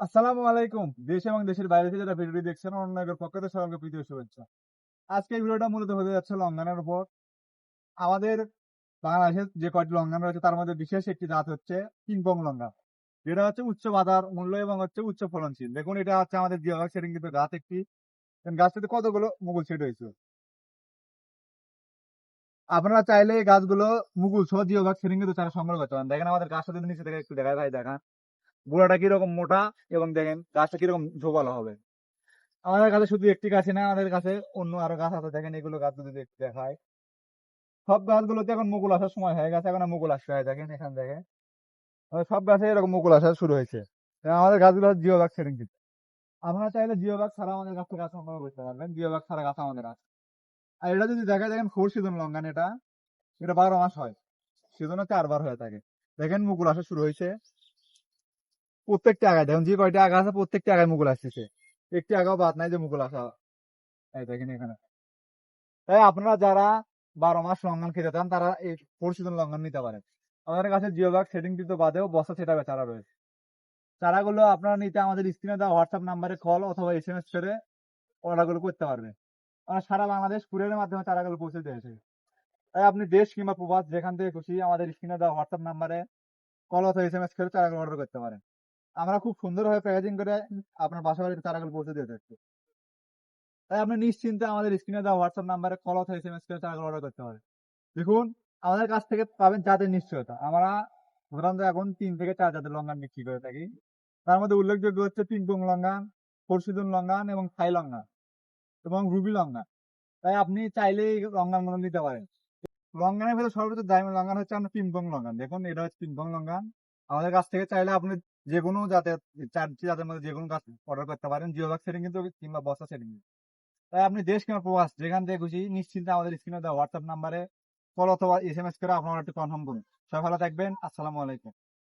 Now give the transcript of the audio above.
আসসালামু আলাইকুম। দেশ এবং দেশের বাইরে থেকে যারা ভিডিওটি দেখছেন অন্যের পক্ষ থেকে সকলকে প্রীতি ও শুভেচ্ছা। আজকে এই ভিডিওটা মূলত হতে যাচ্ছে লঙ্ঘনের উপর। আমাদের বাংলাদেশের যে কয়টি লঙ্ঘন রয়েছে, তার মধ্যে বিশেষ একটি জাত হচ্ছে কিংপং লঙ্ঘা যেটা হচ্ছে উচ্চ বাজার মূল্য এবং হচ্ছে উচ্চ ফলনশীল। দেখুন, এটা হচ্ছে আমাদের জিওভাগ সেটিং কিন্তু গাছ একটি। গাছটিতে কতগুলো মুকুল সেট হয়েছে? আপনারা চাইলে এই গাছগুলো মুকুল সহ জিওভাগ সেটিং কিন্তু তারা সংগ্রহ করতে পারেন। দেখেন আমাদের গাছটা যদি নিচে থেকে একটু দেখা ভাই, দেখান। গোড়াটা কীরকম মোটা এবং দেখেন গাছটা কীরকম ঝোপালো হবে। আমাদের কাছে শুধু একটি গাছই না, আমাদের কাছে অন্য আরও গাছ আছে, দেখেন এগুলো গাছ যদি দেখায় সব গাছগুলোতে এখন মুকুল আসার সময় হয়ে গেছে, এখন মুকুল আসতে হয় দেখেন এখান থেকে। সব গাছে এরকম মুকুল আসা শুরু হয়েছে। আমাদের গাছগুলো জিও বাগ সেটিং দিচ্ছে আপনারা চাইলে জিও বাগ ছাড়া আমাদের থেকে গাছ সংগ্রহ করতে পারবেন জিও বাগ ছাড়া গাছ আমাদের আছে। আর এটা যদি দেখা দেখেন ফোর সিজন লঙ্গান এটা এটা বারো মাস হয়। সিজনে চারবার হয়ে থাকে। দেখেন মুকুল আসা শুরু হয়েছে। প্রত্যেকটা আগায়, দেখুন যে কয়টা আগা আছে, প্রত্যেকটা আগায় মুকুল আসতেছে। একটি আগাও বাদ নাই যে মুকুল আসা। এই দেখেন এখানে। তাই আপনারা যারা বারো মাস লঙ্ঘন খেতে চান, তারা এই সিজন লঙ্ঘন নিতে পারেন। আমাদের কাছে জিও ব্যাগ সেটিং দিতে বাদেও বস্তা সেটা চারা রয়েছে। চারাগুলো আপনারা নিতে আমাদের স্ক্রিনে দেওয়া হোয়াটসঅ্যাপ নাম্বারে কল অথবা এস এম এস করে অর্ডারগুলো করতে পারবেন আমরা সারা বাংলাদেশ কুরিয়ারের মাধ্যমে চারাগুলো পৌঁছে দিয়েছে। তাই আপনি দেশ কিংবা প্রবাস যেখান থেকে খুশি আমাদের স্ক্রিনে দেওয়া হোয়াটসঅ্যাপ নাম্বারে কল অথবা এস এম এস করে চারাগুলো অর্ডার করতে পারেন। আমরা খুব সুন্দরভাবে প্যাকেজিং করে আপনার বাসা বাড়িতে চারাগুলো পৌঁছে দিয়ে থাকছি তাই আপনি নিশ্চিন্তে আমাদের স্ক্রিনে দেওয়া হোয়াটসঅ্যাপ নাম্বারে কল অথবা এস এম এস করে চারাগুলো অর্ডার করতে পারেন। দেখুন, আমাদের কাছ থেকে পাবেন জাতের নিশ্চয়তা। আমরা সাধারণত এখন তিন থেকে চার জাতের লঙ্গান বিক্রি করে থাকি। তার মধ্যে উল্লেখযোগ্য হচ্ছে পিংপং লঙ্গান পরশুদিন লঙ্গান এবং থাই লঙ্গান এবং রুবি লঙ্গান তাই আপনি চাইলে এই লঙ্গানগুলো নিতে পারেন। লঙ্গানের ভিতরে সর্বোচ্চ দামি লঙ্গান হচ্ছে আপনার পিংপং লঙ্গান দেখুন, এটা হচ্ছে পিংপং লঙ্গান আমাদের কাছ থেকে চাইলে আপনি যে কোনো জাতের, চারটি জাতের মধ্যে যে কোনো গাছ অর্ডার করতে পারেন। জিও বাগ সেটিং কিন্তু কিংবা বস্তা সেটিং তাই আপনি দেশ কিংবা প্রবাস যেখান থেকে খুশি নিশ্চিন্তে আমাদের স্ক্রিনে দেওয়া হোয়াটসঅ্যাপ নাম্বারে কল অথবা এস এম এস করে আপনারা একটু কনফার্ম করুন। সবাই ভালো থাকবেন। আসসালামু আলাইকুম।